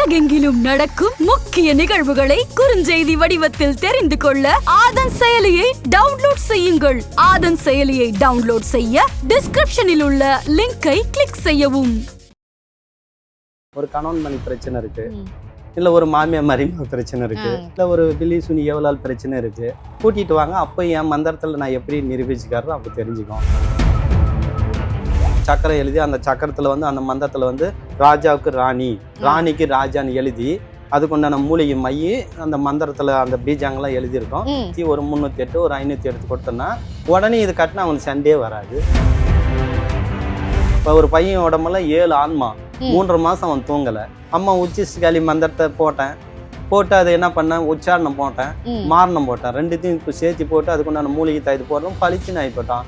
உலகெங்கிலும் நடக்கும் முக்கிய நிகழ்வுகளை குறுஞ்செய்தி வடிவத்தில் தெரிந்து கொள்ள ஆதன் செயலியை டவுன்லோட் செய்யுங்கள். ஆதன் செயலியை டவுன்லோட் செய்ய டிஸ்கிரிப்ஷனில் உள்ள லிங்கை கிளிக் செய்யவும். ஒரு கணவன் மணி பிரச்சனை இருக்கு. இல்ல ஒரு மாமியார் மருமக பிரச்சனை இருக்கு. இல்ல ஒரு பில்லி சுனி எவ்வளவு பிரச்சனை இருக்கு. கூட்டிட்டு வாங்க. அப்போ என் மந்திரத்துல நான் எப்படி நிரூபிச்சுக்காரோ அப்போ தெரிஞ்சுக்கும். சக்கரம் எழுதி அந்த சக்கரத்துல வந்து அந்த மந்திரத்துல வந்து ராஜாவுக்கு ராணி. ராணிக்கு ராஜான்னு எழுதி அதுக்குண்டான மூலிகை மைய அந்த மந்திரத்துல அந்த பீஜாங்கெல்லாம் எழுதியிருக்கோம். ஒரு முந்நூற்றி எட்டு ஒரு ஐநூற்றி எடுத்து கொடுத்தோன்னா உடனே இது கட்டினா அவனுக்கு சண்டே வராது. இப்போ ஒரு பையன் உடம்பெல்லாம் ஏழு ஆன்மா. மூன்றரை மாதம் அவன் தூங்கலை. அம்மா உச்சி ஸ்காலி மந்திரத்தை போட்டேன். போட்டு அதை என்ன பண்ணேன்? உச்சாரணம் போட்டேன். மாரணம் போட்டேன். ரெண்டுத்தையும் இப்போ சேர்த்து போட்டு அதுக்குண்டான மூலிகை தயிர் போடுறோம் பளிச்சுன்னு ஆகி போட்டான்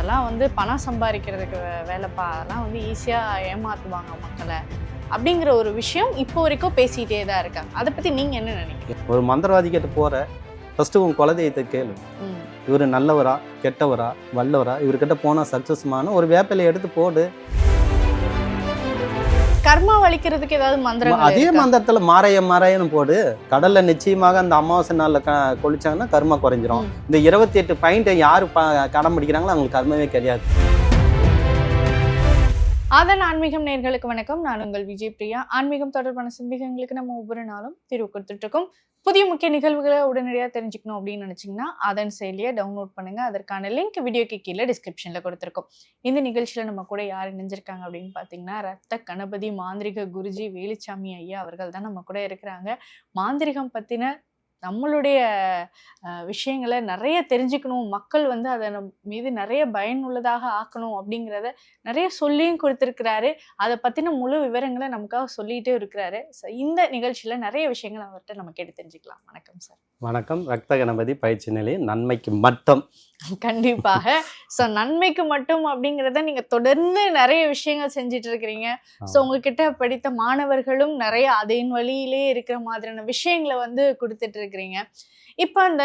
அதெல்லாம் வந்து பணம் சம்பாதிக்கிறதுக்கு வேலைப்பா அதெல்லாம் வந்து ஈஸியாக ஏமாத்துவாங்க மக்களை. அப்படிங்கிற ஒரு விஷயம் இப்போ வரைக்கும் பேசிகிட்டே தான் இருக்காங்க அதை பற்றி நீங்கள் என்ன நினைக்கிறீங்க? ஒரு மந்திரவாதி கிட்ட போகிற ஃபஸ்ட்டு உன் குலதெய்வத்தை கேளு. இவர் நல்லவரா கெட்டவரா வல்லவரா இவர்கிட்ட போனால் சக்ஸஸ்மான ஒரு வேப்பிலையை எடுத்து போடு. கர்மா வலிக்கிறதுக்கு ஏதாவது மந்திரம் அதே மந்திரத்தில் மாறைய மாறையன்னு போடு. கடல்ல நிச்சயமாக அந்த அமாவாசை நாளில் கொளிச்சாங்கன்னா கர்மா குறைஞ்சிரும். இந்த இருபத்தி எட்டு பாயிண்ட்டை யார் கடன் பிடிக்கிறாங்களோ அவங்களுக்கு கர்மமே கிடையாது. அதன் ஆன்மீகம் நேர்களுக்கு வணக்கம். நான் உங்கள் விஜய் பிரியா. ஆன்மீகம் தொடர்பான சந்தேகங்களுக்கு நம்ம ஒவ்வொரு நாளும் தீர்வு கொடுத்துட்டு இருக்கோம் புதிய முக்கிய நிகழ்வுகளை உடனடியாக தெரிஞ்சுக்கணும் அப்படின்னு நினச்சிங்கன்னா அதன் செயலியை டவுன்லோட் பண்ணுங்கள் அதற்கான லிங்க் வீடியோக்கு கீழே டிஸ்கிரிப்ஷனில் கொடுத்துருக்கோம். இந்த நிகழ்ச்சியில் நம்ம கூட யார் இணைஞ்சிருக்காங்க அப்படின்னு பார்த்தீங்கன்னா ரத்த கணபதி மாந்திரிக குருஜி வேலுச்சாமி ஐயா அவர்கள் தான் நம்ம கூட இருக்கிறாங்க. மாந்திரிகம் பற்றின நம்மளுடைய விஷயங்களை நிறைய தெரிஞ்சுக்கணும். மக்கள் வந்து அதை நம் மீது நிறைய பயனுள்ளதாக ஆக்கணும் அப்படிங்கிறத நிறைய சொல்லியும் கொடுத்துருக்கிறாரு. அதை பற்றின முழு விவரங்களை நமக்காக சொல்லிகிட்டே இருக்கிறாரு. ஸோ இந்த நிகழ்ச்சியில் நிறைய விஷயங்கள் அவர்கிட்ட நம்ம கேட்டு தெரிஞ்சுக்கலாம். வணக்கம் சார். வணக்கம். ரக்த கணபதி பயிற்சி நிலையம் நன்மைக்கு மட்டும். கண்டிப்பாக. ஸோ நன்மைக்கு மட்டும் அப்படிங்கிறத நீங்கள் தொடர்ந்து நிறைய விஷயங்கள் செஞ்சுட்டு இருக்கிறீங்க ஸோ உங்ககிட்ட படித்த மாணவர்களும் நிறைய அதன் வழியிலே இருக்கிற மாதிரியான விஷயங்களை வந்து கொடுத்துட்டு இருக்கிறீங்க இப்போ அந்த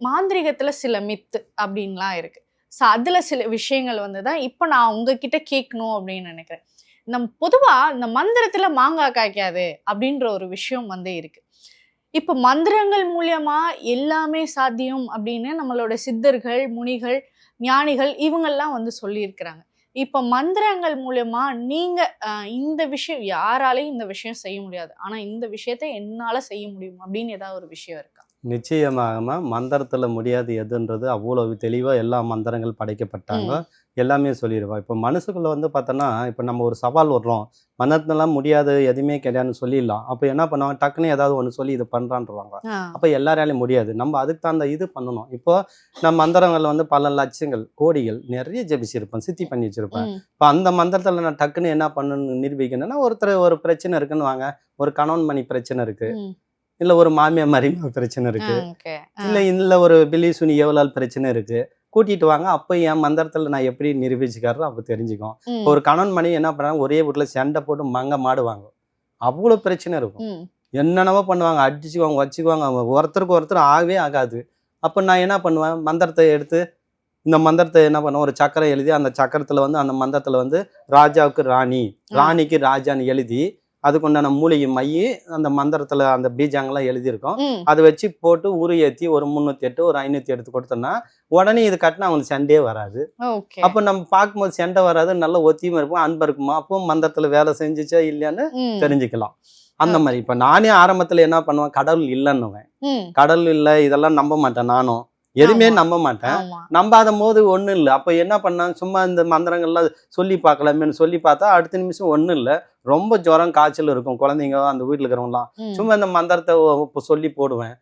மாந்திரிகத்தில் சில மித்து அப்படின்லாம் இருக்கு. ஸோ அதில் சில விஷயங்கள் வந்து தான் இப்போ நான் உங்ககிட்ட கேட்கணும் அப்படின்னு நினைக்கிறேன். நம் பொதுவாக இந்த மந்திரத்தில் மாங்காய் காய்க்காது அப்படின்ற ஒரு விஷயம் வந்து இருக்கு. இப்போ மந்திரங்கள் மூலியமா எல்லாமே சாத்தியம் அப்படின்னு நம்மளோட சித்தர்கள் முனிகள் ஞானிகள் இவங்கெல்லாம் வந்து சொல்லியிருக்கிறாங்க. இப்போ மந்திரங்கள் மூலயமா நீங்கள் இந்த விஷயம் யாராலையும் இந்த விஷயம் செய்ய முடியாது. ஆனால் இந்த விஷயத்த என்னால் செய்ய முடியும் அப்படின்னு ஏதாவது ஒரு விஷயம் இருக்கா? நிச்சயமாக மந்திரத்தில் முடியாது எதுன்றது அவ்வளவு தெளிவாக எல்லா மந்திரங்கள் படைக்கப்பட்டாங்க. எல்லாமே சொல்லிடுவா இப்போ மனசுக்குள்ள வந்து பார்த்தோன்னா இப்போ நம்ம ஒரு சவால் விடுறோம் மனத்துலாம் முடியாது எதுவுமே கிடையாதுன்னு சொல்லிடலாம். அப்போ என்ன பண்ணுவாங்க? டக்குன்னு ஏதாவது ஒன்று சொல்லி இது பண்ணுறான்றவாங்க அப்போ எல்லாராலையும் முடியாது. நம்ம அதுக்கு தகுந்த இது பண்ணணும். இப்போ நம்ம மந்திரங்கள் வந்து பல லட்சங்கள் கோடிகள் நிறைய ஜெபிச்சிருப்பேன் சித்தி பண்ணி வச்சிருப்பேன். இப்போ அந்த மந்திரத்தில் நான் டக்குன்னு என்ன பண்ணணும்னு நிரூபிக்கணும்னா ஒருத்தர் ஒரு பிரச்சனை இருக்குன்னு வாங்க ஒரு கணவன் மணி பிரச்சனை இருக்கு. ம், இல்லை ஒரு மாமியார் மருமக பிரச்சனை இருக்கு. இல்லை இல்லை ஒரு பில்லி சுனி எவ்வளவு பிரச்சனை இருக்கு. கூட்டிட்டு வாங்க. அப்போ என் மந்திரத்தில் நான் எப்படி நிரூபிச்சுக்காரோ அப்போ தெரிஞ்சுக்கும். ஒரு கணவன் மணி என்ன பண்ணுறாங்க ஒரே வீட்டில் சண்டை போட்டு மங்க மாடுவாங்க. அவ்வளோ பிரச்சனை இருக்கும். என்னென்னவோ பண்ணுவாங்க. அடிச்சுக்குவாங்க வச்சுக்குவாங்க. ஒருத்தருக்கு ஒருத்தர் ஆகவே ஆகாது. அப்போ நான் என்ன பண்ணுவேன்? மந்திரத்தை எடுத்து இந்த மந்திரத்தை என்ன பண்ணுவேன்? ஒரு சக்கரம் எழுதி அந்த சக்கரத்தில் வந்து அந்த மந்திரத்தில் வந்து ராஜாவுக்கு ராணி ராணிக்கு ராஜான்னு எழுதி அதுக்குண்டான மூலிகை மைய அந்த மந்திரத்தில் அந்த பீஜாங்கெல்லாம் எழுதியிருக்கோம். அதை வச்சு போட்டு உரு ஏற்றி ஒரு முந்நூற்றி எட்டு ஒரு ஐநூற்றி எடுத்து கொடுத்தோன்னா உடனே இது கட்டினா அவங்களுக்கு சண்டே வராது. அப்போ நம்ம பார்க்கும்போது சண்டை வராது நல்ல ஒத்தியமா இருக்கும் அன்பு இருக்குமா? அப்போ மந்திரத்தில் வேலை செஞ்சுச்சா இல்லையான்னு தெரிஞ்சுக்கலாம். அந்த மாதிரி. இப்போ நானே ஆரம்பத்தில் என்ன பண்ணுவேன்? கடவுள் இல்லைன்னுவேன். கடவுள் இல்லை இதெல்லாம் நம்ப மாட்டேன் நானும். எதுவுமே. நம்ப மாட்டேன். நம்பாத போது ஒன்றும் இல்லை. அப்போ என்ன பண்ணேன் சும்மா இந்த மந்திரங்கள்லாம் சொல்லி பார்க்கலாமேன்னு சொல்லி பார்த்தா அடுத்த நிமிஷம் ஒன்றும் இல்லை. ரொம்ப ஜுரம் காய்ச்சல் இருக்கும். குழந்தைங்க அந்த வீட்டில் இருக்கிறவங்களாம் சும்மா இந்த மந்திரத்தை சொல்லி போடுவேன்.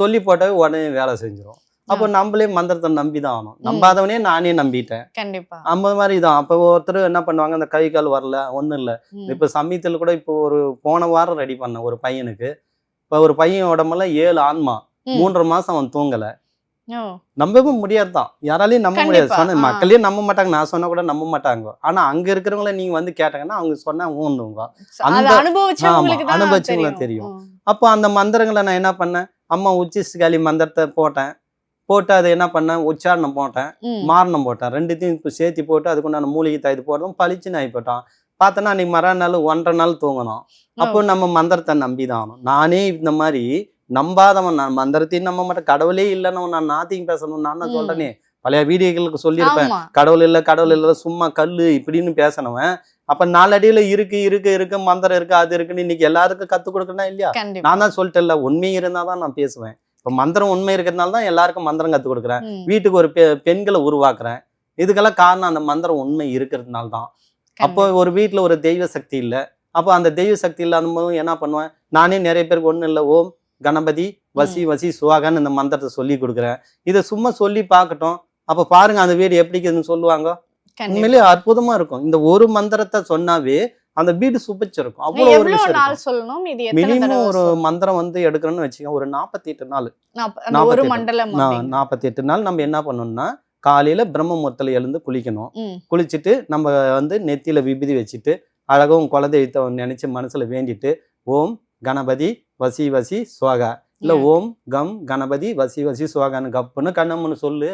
சொல்லி போட்டாவே உடனே வேலை செஞ்சிடும் அப்போ நம்மளே மந்திரத்தை நம்பி தான் ஆகணும். நம்பாதவனே நானே நம்பிட்டேன். கண்டிப்பா. அந்த மாதிரி தான். அப்போ ஒருத்தர் என்ன பண்ணுவாங்க? அந்த கை கால் வரல. ஒன்றும் இல்லை. இப்போ சமயத்தில் கூட இப்போ ஒரு போன வாரம் ரெடி பண்ணேன் ஒரு பையனுக்கு. இப்போ ஒரு பையன் உடம்பெல்லாம் ஏழு ஆன்மா. மூன்றரை மாசம் அவன் தூங்கல. நம்பவும் முடியாது தான் யாராலையும் நம்ப முடியாது. சொன்ன ஆ. மக்களே நம்ப மாட்டாங்க. நான் சொன்னா கூட நம்ப மாட்டாங்க. ஆனா அங்க இருக்கிறவங்கள நீங்க வந்து கேட்டாங்கன்னா அவங்க சொன்னா அதை அந்த- அனுபவிச்சவங்களுக்கு தெரியும். அப்போ அந்த மந்திரங்களை நான் என்ன பண்ணேன்? அம்மா உச்சி ஸ்காலி மந்திரத்தை போட்டேன். போட்டு அதை என்ன பண்ணேன்? உச்சாரணம் போட்டேன். மாரணம் போட்டேன். ரெண்டுத்தையும் இப்போ சேர்த்து போட்டு அதுக்குண்டான மூலிகை தயிர் போட்டோம் பளிச்சுன்னு ஆகி போட்டான் பார்த்தோன்னா அன்னைக்கு மறுநாள் ஒன்றரை நாள் தூங்கணும் அப்போ நம்ம மந்திரத்தை நம்பி தான் ஆகணும். நானே இந்த மாதிரி நம்பாதவன் நான். மந்திரத்தையும் நம்ப மாட்டேன் கடவுளே இல்லைன்னு நான் நாத்தியும் பேசணும் நான் தான். சொல்றேனே? பழைய வீடியோக்களுக்கு சொல்லியிருப்பேன். கடவுள் இல்லை கடவுள் இல்லை சும்மா கல்லு இப்படின்னு பேசினவன். அப்ப நாலடியில இருக்கு இருக்கு இருக்கு மந்திரம் இருக்கு அது இருக்குன்னு இன்னைக்கு எல்லாருக்கும் கத்து கொடுக்கணும் இல்லையா? நான் தான் சொல்லிட்டேன்ல உண்மை இருந்தா தான் நான் பேசுவேன். இப்ப மந்திரம் உண்மை இருக்கிறதுனால தான் எல்லாருக்கும் மந்திரம் கத்து கொடுக்குறேன். வீட்டுக்கு ஒரு பெண்களை உருவாக்குறேன். இதுக்கெல்லாம் காரணம் அந்த மந்திரம் உண்மை இருக்கிறதுனால தான். அப்போ. ஒரு வீட்ல ஒரு தெய்வ சக்தி இல்ல. அப்போ அந்த தெய்வ சக்தி இல்லாத போது என்ன பண்ணுவேன்? நானே நிறைய பேருக்கு ஒண்ணும் இல்ல. ஓம் கணபதி வசி வசி சுவாகான்னு இந்த மந்திரத்தை சொல்லி கொடுக்குறேன். இதை சும்மா சொல்லி பார்க்கட்டும். அப்ப பாருங்க அந்த வீடு எப்படி இருக்குதுன்னு சொல்லுவாங்க. உண்மையிலேயே அற்புதமா இருக்கும். இந்த ஒரு மந்திரத்தை சொன்னாவே அந்த வீடு சுபிச்சிருக்கும். அவ்வளவு ஒரு விஷயம். சொல்லணும்? இது மினிமம் ஒரு? மந்திரம் வந்து எடுக்கணும்னு வச்சுக்கோங்க. ஒரு நாற்பத்தி எட்டு நாள் ஒரு 48 மண்டலம். நாற்பத்தி எட்டு நாள் நம்ம என்ன பண்ணணும்னா காலையில பிரம்ம முகத்துல எழுந்து குளிக்கணும். குளிச்சுட்டு நம்ம வந்து நெத்தியில விபூதி வச்சுட்டு அழகும் குலதெய்வத்தை நினைச்சு மனசுல வேண்டிட்டு ஓம் கணபதி வசி வசி சுவாகா. இல்ல. ஓம் கம் கணபதி வசி வசி சுவாகான்னு கப்புன்னு கண்ணம்னு சொல்லு.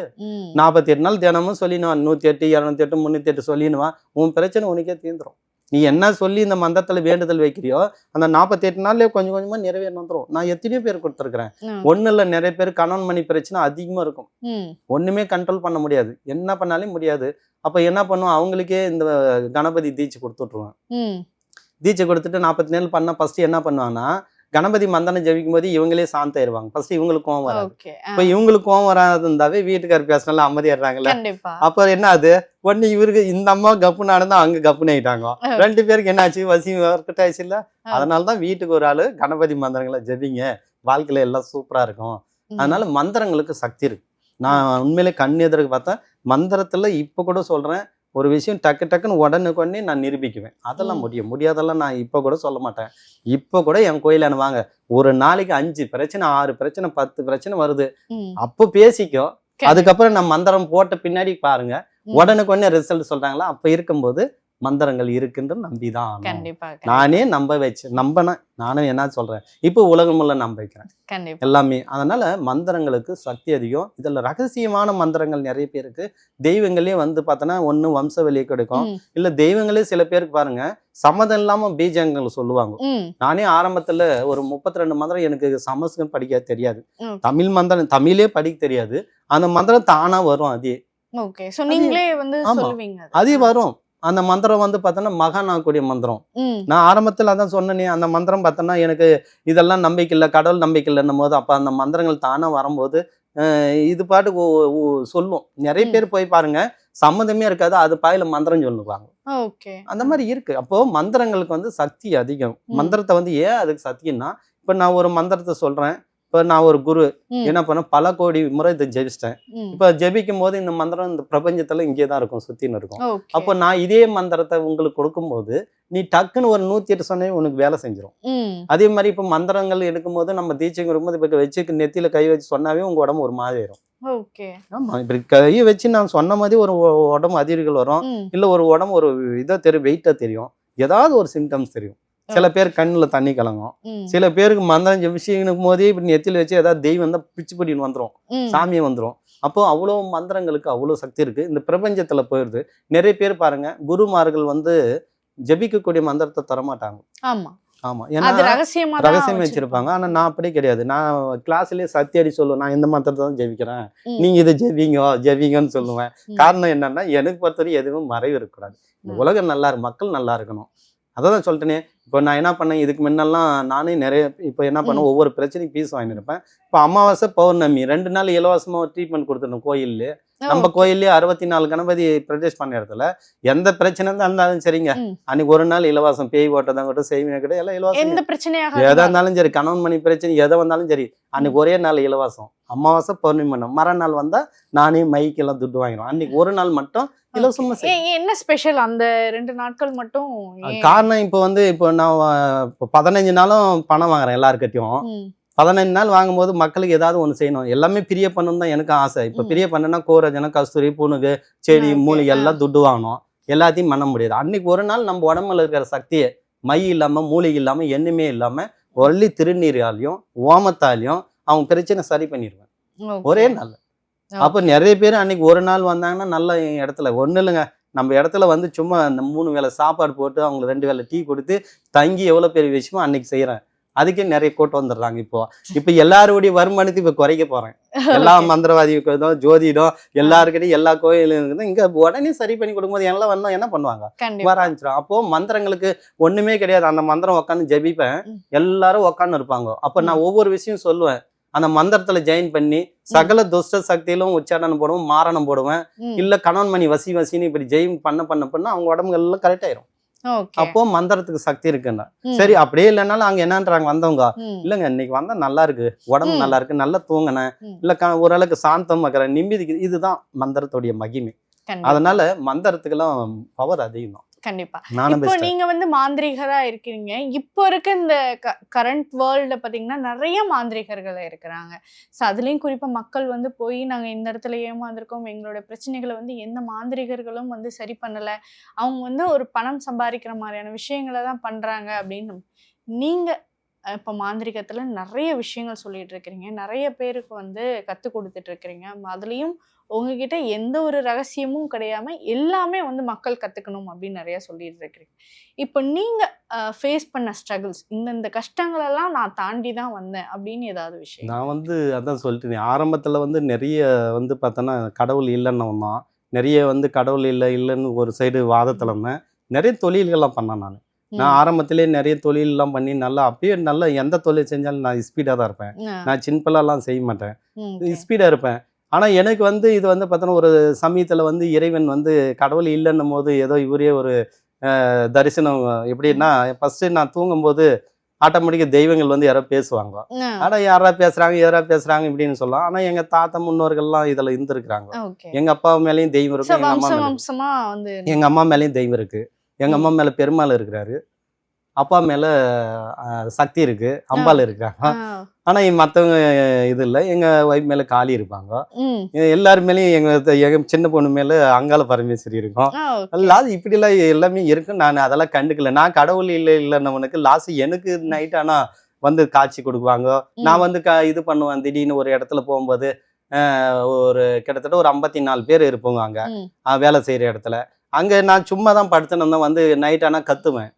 நாற்பத்தி எட்டு நாள் தினமும் சொல்லினுவான் நூத்தி எட்டு இரநூத்தி எட்டு முன்னூத்தி எட்டு சொல்லினுவான் உன் பிரச்சனை உனக்கே தீந்துரும். நீ என்ன சொல்லி இந்த மந்தத்துல வேண்டுதல் வைக்கிறியோ அந்த நாற்பத்தி எட்டு நாள்லயே கொஞ்சம் கொஞ்சமா நிறைவேறி வந்துரும். நான் எத்தனையோ பேர் கொடுத்துருக்கிறேன். ம், ஒண்ணு இல்ல நிறைய பேர் கணவன் மணி பிரச்சனை அதிகமா இருக்கும். ஒண்ணுமே கண்ட்ரோல் பண்ண முடியாது. என்ன பண்ணாலும் முடியாது. அப்ப என்ன பண்ணுவோம்? அவங்களுக்கே இந்த கணபதி தீட்சை கொடுத்துட்ருவேன். தீட்சை கொடுத்துட்டு நாற்பத்தி நாள் பண்ணா ஃபர்ஸ்ட் என்ன பண்ணுவாங்கன்னா கணபதி மந்தனம் ஜெபிக்கும் போது இவங்களே சாந்தாயிருவாங்க ஃபர்ஸ்ட் இவங்களுக்கு கோவம் வராது. இப்ப இவங்களுக்கு கோவம் வராது இருந்தாவே வீட்டுக்கார் பேசினால அமைதியாடுறாங்கல்ல அப்ப என்ன அது? ஒண்ணு இவருக்கு இந்த அம்மா கப்புன்னு ஆனதா அங்க கப்புன்னு ஆயிட்டாங்க. ரெண்டு பேருக்கு என்னாச்சு? வசி ஒர்க்கட் ஆயிடுச்சு இல்ல. அதனால தான் வீட்டுக்கு ஒரு ஆளு கணபதி மந்திரங்களை ஜெபிங்க. வாழ்க்கையில எல்லாம் சூப்பரா இருக்கும். அதனால மந்திரங்களுக்கு சக்தி இருக்கு. நான் உண்மையிலே கண் எதிர்க்கு பார்த்தேன். மந்திரத்துல இப்ப கூட சொல்றேன். ஒரு விஷயம் டக்கு டக்குன்னு உடனுக்குடனே நான் நிரூபிக்குவேன் அதெல்லாம். முடியும் முடியாதெல்லாம் நான் இப்ப கூட சொல்ல மாட்டேன் இப்ப கூட என் கோயிலான வாங்க ஒரு நாளைக்கு அஞ்சு பிரச்சனை ஆறு பிரச்சனை பத்து பிரச்சனை வருது. அப்போ பேசிக்கோ. அதுக்கப்புறம் நான் மந்திரம் போட்ட பின்னாடி பாருங்க. உடனுக்குடனே ரிசல்ட் சொல்றாங்களா அப்ப இருக்கும்போது மந்திரங்கள் இருக்குன்ற நம்பிதான். நானே நம்ப வச்சு நம்பினேன் நானும் என்ன சொல்றேன்? இப்போ உலகம் உள்ள நம்ப வைக்கிறேன். எல்லாமே. அதனால மந்திரங்களுக்கு சக்தி அதிகம். இதுல ரகசியமான மந்திரங்கள் நிறைய பேருக்கு தெய்வங்களே வந்து பார்த்தோன்னா ஒண்ணு வம்ச வெளியே கிடைக்கும் இல்ல தெய்வங்களே சில பேருக்கு பாருங்க சம்மதம் இல்லாம பீஜங்கள் சொல்லுவாங்க. நானே ஆரம்பத்துல ஒரு முப்பத்தி ரெண்டு மந்திரம் எனக்கு சமஸ்கிருதம் படிக்க தெரியாது. தமிழ் மந்திரம் தமிழே படிக்க தெரியாது. அந்த மந்திரம் தானா வரும் அதே. ஓகே. சோ நீங்களே வந்து ஆமா. சொல்லுவீங்க அது. அதே வரும். அந்த மந்திரம் வந்து பார்த்தோன்னா மகான் ஆகக்கூடிய மந்திரம் நான் ஆரம்பத்தில் அதான் சொன்னேனே அந்த மந்திரம் பார்த்தோன்னா எனக்கு இதெல்லாம் நம்பிக்கை இல்லை கடவுள் நம்பிக்கை இல்லைன்னும் போது அப்போ அந்த மந்திரங்கள் தானாக வரும்போது இது ஒ- சொல்லும். நிறைய. பேர் போய் பாருங்க சம்மந்தமே இருக்காது அது பாயில மந்திரம் சொல்லுவாங்க. ஓகே. அந்த மாதிரி இருக்கு. அப்போ மந்திரங்களுக்கு வந்து சக்தி அதிகம். மந்திரத்தை வந்து ஏன் அதுக்கு சக்தின்னா இப்போ நான் ஒரு மந்திரத்தை சொல்றேன் இப்போ நான் ஒரு குரு என்ன பண்ண பல கோடி முறை இதை ஜெபிச்சிட்டேன். இப்போ ஜெபிக்கும் போது இந்த மந்திரம் இந்த பிரபஞ்சத்துல இங்கே தான் இருக்கும் சுத்தின்னு இருக்கும். அப்போ நான் இதே மந்திரத்தை உங்களுக்கு கொடுக்கும்போது நீ டக்குன்னு ஒரு நூத்தி எட்டு சொன்னே உனக்கு வேலை செஞ்சிடும் அதே மாதிரி இப்போ மந்திரங்கள் எடுக்கும்போது நம்ம தீட்சை கொடுக்கும்போது இப்போ வச்சு நெத்தியில கை வச்சு சொன்னாவே உங்க உடம்பு ஒரு மாதிரி ஆயிரும். ஆமா இப்படி கையை வச்சு நான் சொன்ன மாதிரி ஒரு உடம்பு அதிர்வுகள் வரும். இல்ல ஒரு உடம்பு ஒரு இதை தெரியும் வெயிட்டா தெரியும். ஏதாவது ஒரு சிம்டம்ஸ் தெரியும். சில பேர் கண்ணுல தண்ணி கலங்கும். சில பேருக்கு மந்திரம் ஜெபிச்சுக்கும் போதே இப்படி நெத்தியில வச்சு ஏதாவது தெய்வம் தான் பிச்சு பிடின்னு வந்துரும். ம். சாமியை வந்துரும். அப்போ அவ்வளோ மந்திரங்களுக்கு அவ்வளோ சக்தி இருக்கு. இந்த பிரபஞ்சத்துல போயிருது நிறைய பேர் பாருங்க குருமார்கள் வந்து ஜெபிக்கக்கூடிய மந்திரத்தை தரமாட்டாங்க. ஆமா. ஆமா. ஏன்னா ரகசியமா ரகசியம் வச்சிருப்பாங்க. ஆனா நான் அப்படி கிடையாது. நான் கிளாஸ்லயே சத்தியடி சொல்லுவேன் நான் இந்த மந்திரத்தை தான் ஜெபிக்கிறேன். நீங்க இதை ஜெபிங்க ஜெபிங்கன்னு சொல்லுவேன். காரணம் என்னன்னா எனக்கு பொறுத்தவரை எதுவும் மறைவு இருக்கக்கூடாது. உலகம் நல்லா இருக்கு மக்கள் நல்லா இருக்கணும். அதான் சொல்லிட்டேனே. இப்போ நான் என்ன பண்ணேன்? இதுக்கு முன்னெல்லாம் நானே நிறைய இப்போ என்ன பண்ணேன்? ஒவ்வொரு பிரச்சனையும் பீஸ் வாங்கியிருப்பேன். இப்போ அமாவாசை பௌர்ணமி ரெண்டு நாள் இலவசமா ட்ரீட்மெண்ட் கொடுத்துருந்தோம் கோயில்ல. நம்ம கோயில்லயே அறுபத்தி நாலு கணபதி பிரதேஷ் பண்ண இடத்துல எந்த பிரச்சனை இருந்தாலும் சரிங்க. அன்னைக்கு ஒரு நாள் இலவசம் பேய் ஓட்டதான் கூட செய்வீங்க கூட எல்லாம் இலவசம் எதா. இருந்தாலும். சரி கணவன் மணி பிரச்சனை எதை வந்தாலும் சரி அன்னைக்கு ஒரே நாள் இலவசம். அமாவாசை பௌர்ணமி பண்ணோம் மறுநாள் வந்தா நானே மைக்கு எல்லாம் துட்டு வாங்கிடுவேன். அன்னைக்கு ஒரு நாள் மட்டும் இலவசமா என்ன ஸ்பெஷல் அந்த ரெண்டு நாட்கள் மட்டும்? காரணம் இப்போ வந்து இப்போ நான் இப்போ பதினஞ்சு நாளும் பணம் வாங்குறேன் எல்லாருக்கிட்டையும் பதினஞ்சு நாள் வாங்கும்போது மக்களுக்கு ஏதாவது ஒன்று செய்யணும். எல்லாமே பிரிய பண்ணணும் தான் எனக்கு ஆசை. இப்போ. பிரிய பண்ணனா கோரஜனம் கஸ்தூரி புணுகு செடி மூலிகை. எல்லாம் துட்டு வாங்கணும். எல்லாத்தையும் பண்ண முடியாது. அன்னைக்கு ஒரு நாள் நம்ம உடம்புல இருக்கிற சக்தியை மை இல்லாம மூலிகை இல்லாம எண்ணுமே இல்லாம ஒல்லி திருநீராலையும் ஓமத்தாலையும் அவங்க பிரச்சனை சரி பண்ணிடுவேன். ஒரே நாள். அப்போ நிறைய பேர் அன்னைக்கு ஒரு நாள் வந்தாங்கன்னா நல்ல இடத்துல ஒன்றும் இல்லைங்க. நம்ம இடத்துல வந்து சும்மா இந்த மூணு வேளை சாப்பாடு போட்டு அவங்களுக்கு ரெண்டு வேளை டீ கொடுத்து தங்கி எவ்வளோ பெரிய விஷயமோ அன்னைக்கு செய்கிறேன் அதுக்கே நிறைய கூட்டம் வந்துடுறாங்க இப்போ. இப்போ எல்லாருடைய வருமானத்தை இப்போ குறைக்க போகிறேன் எல்லா மந்திரவாதிக்கும் ஜோதிடம் எல்லாருக்கிட்டையும் எல்லா கோயிலும் இருக்குது இங்கே உடனே சரி பண்ணி கொடுக்கும்போது எல்லாம் வந்தோம் என்ன பண்ணுவாங்க? வர ஆரம்பிச்சிடும் அப்போ மந்திரங்களுக்கு ஒண்ணுமே கிடையாது. அந்த மந்திரம் உட்காந்து ஜெபிப்பேன். எல்லாரும் உட்காந்து இருப்பாங்க. அப்ப நான் ஒவ்வொரு விஷயம் சொல்லுவேன். அந்த மந்திரத்துல ஜாயின் பண்ணி சகல துஷ்ட சக்தியிலும் உச்சாரணம் போடுவேன் மாரணம் போடுவேன். இல்ல கணவன் மணி வசி வசின்னு இப்படி ஜெயம் பண்ண பண்ண பண்ண அவங்க உடம்புகள் எல்லாம் கரெக்ட் ஆயிரும் அப்போ மந்திரத்துக்கு சக்தி இருக்குன்னா. சரி அப்படியே இல்லைனாலும் அங்க என்னன்றாங்க வந்தவங்க. இல்லைங்க இன்னைக்கு வந்தா நல்லா இருக்கு உடம்பு. நல்லா இருக்கு நல்லா தூங்கினேன். இல்ல ஓரளவுக்கு சாந்தம் இருக்கிறேன் நிம்மதிக்கு இதுதான் மந்திரத்துடைய மகிமை அதனால மந்திரத்துக்கெல்லாம் பவர் அதிகம் தான் கண்டிப்பா. இப்போ நீங்க வந்து மாந்திரிகரா இருக்கீங்க இப்போ இருக்க இந்த கரண்ட் வேர்ல்ட்ல பாத்தீங்கன்னா நிறைய மாந்திரிகர்கள் இருக்கிறாங்க. ஸோ அதுலயும் குறிப்பா மக்கள் வந்து போய் நாங்க இந்த இடத்துல ஏமாந்திருக்கோம். எங்களோட பிரச்சனைகளை வந்து எந்த மாந்திரிகர்களும் வந்து சரி பண்ணல. அவங்க வந்து ஒரு பணம் சம்பாதிக்கிற மாதிரியான விஷயங்களை தான் பண்றாங்க அப்படின்னு நீங்க இப்போ மாந்திரிகத்துல நிறைய விஷயங்கள் சொல்லிட்டு இருக்கிறீங்க. நிறைய பேருக்கு வந்து கற்றுக் கொடுத்துட்டு இருக்கிறீங்க. அதுலேயும் உங்ககிட்ட எந்த ஒரு ரகசியமும் கிடையாம எல்லாமே வந்து மக்கள் கத்துக்கணும் அப்படின்னு நிறைய சொல்லிட்டு இருக்கிறீங்க. இப்போ நீங்க ஃபேஸ் பண்ண ஸ்ட்ரகிள்ஸ் இந்தந்த கஷ்டங்களெல்லாம் நான் தாண்டி தான் வந்தேன் அப்படின்னு ஏதாவது விஷயம்? நான் வந்து அதான் சொல்லிட்டேன் ஆரம்பத்தில் வந்து நிறைய வந்து பார்த்தோன்னா கடவுள் இல்லைன்னு தான் நிறைய வந்து கடவுள் இல்லை இல்லைன்னு ஒரு சைடு வாதத்தில் இருந்தேன். நிறைய தொழில்கள்லாம் பண்ணேன் நான். நான் ஆரம்பத்திலே நிறைய தொழிலெல்லாம் பண்ணி நல்லா அப்பயே நல்லா எந்த தொழில் செஞ்சாலும் நான் ஸ்பீடாக தான் இருப்பேன். நான் சிம்பிளாலாம் செய்ய மாட்டேன். ஸ்பீடாக இருப்பேன். ஆனால் எனக்கு வந்து இது வந்து பார்த்தோன்னா ஒரு சமயத்தில் வந்து இறைவன் வந்து கடவுள் இல்லைன்னும் போது ஏதோ இவரே ஒரு அஹ், தரிசனம் எப்படின்னா ஃபஸ்ட்டு நான் தூங்கும்போது ஆட்டோமேட்டிக்காக தெய்வங்கள் வந்து யாரோ பேசுவாங்க. ஆனால் யாரா பேசுறாங்க யாரா பேசுறாங்க இப்படின்னு சொல்லலாம். ஆனால் எங்க தாத்தா முன்னோர்கள்லாம் இதுல இருந்திருக்கிறாங்க. ஓகே. எங்க அப்பா மேலேயும் தெய்வம் இருக்கு எங்க அம்மா வம்சம் மேல வம்சமா வந்து எங்க அம்மா மேலேயும் தெய்வம் இருக்கு. எங்க அம்மா மேல பெருமாள் இருக்கிறாரு. அப்பா மேல சக்தி இருக்கு. அம்பாள் இருக்காங்க. ஆனா மற்றவங்க இது இல்லை. எங்க ஒய்ஃப் மேல காளி இருப்பாங்க. எல்லாரு மேலேயும் எங்க எங்க சின்ன பொண்ணு மேல அங்காள பரமேஸ்வரி இருக்கும். லாஸ் இப்படிலாம் எல்லாமே இருக்கு நான் அதெல்லாம் கண்டுக்கல. நான் கடவுள் இல்லை இல்லைன்னவனுக்கு லாஸ். எனக்கு நைட் ஆனா வந்து காட்சி கொடுக்குவாங்க நான் வந்து க இது பண்ணுவேன். திடீர்னு ஒரு இடத்துல போகும்போது ஒரு கிட்டத்தட்ட ஒரு ஐம்பத்தி நாலு பேர் இருப்போங்க அங்க. வேலை செய்யற இடத்துல. அங்க நான் சும்மா தான் படுத்துனேன் வந்து நைட் ஆனா கத்துவேன்.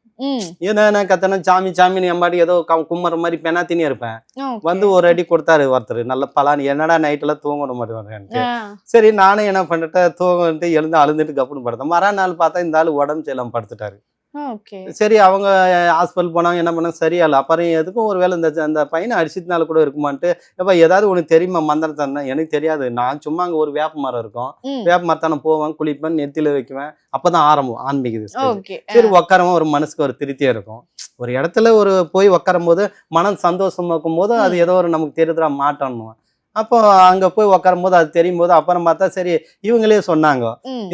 ஏன்னா நான் கத்தனா சாமி சாமின்னு எம்பாடி ஏதோ க- கும்மற மாதிரி பெனாத்தினே இருப்பேன். வந்து ஒரு அடி கொடுத்தாரு ஒருத்தர். நல்ல பலான் என்னடா நைட்டெல்லாம் தூங்க விட மாட்டேன் சரி நானும் என்ன பண்ணிட்டேன் தூங்கிட்டு எழுந்து அழுந்துட்டு கப்புன்னு படுத்தேன். மறுநாள் பார்த்தா இந்த ஆள் உடம்பு சரியில்லாம படுத்துட்டாரு. சரி அவங்க ஹாஸ்பிட்டல் போனாங்க என்ன பண்ணாங்க? சரியால அப்புறம் எதுக்கும் ஒரு வேளை இந்த அந்த பையனை அடிச்சதுனால கூட இருக்குமான்ட்டு எப்ப ஏதாவது உனக்கு தெரியுமா? மந்திரத்தானே எனக்கு தெரியாது. நான் சும்மா அங்க ஒரு வேப்ப மரம் இருக்கும். வேப்ப மரத்தான போவேன் குளிப்பேன் நெத்தியில வைக்குவேன். அப்பதான் ஆரம்பம் okay. சரி உட்காரவும் ஒரு மனசுக்கு ஒரு திருப்தியா இருக்கும். ஒரு இடத்துல ஒரு போய் உட்காரும் போது மனம் சந்தோஷமா இருக்கும் போது அது ஏதோ ஒரு நமக்கு தெரியுதுடா மாட்டோம் அப்போ அங்க போய் உட்காரும் போது அது தெரியும் போது அப்புறம் பார்த்தா சரி இவங்களே சொன்னாங்க.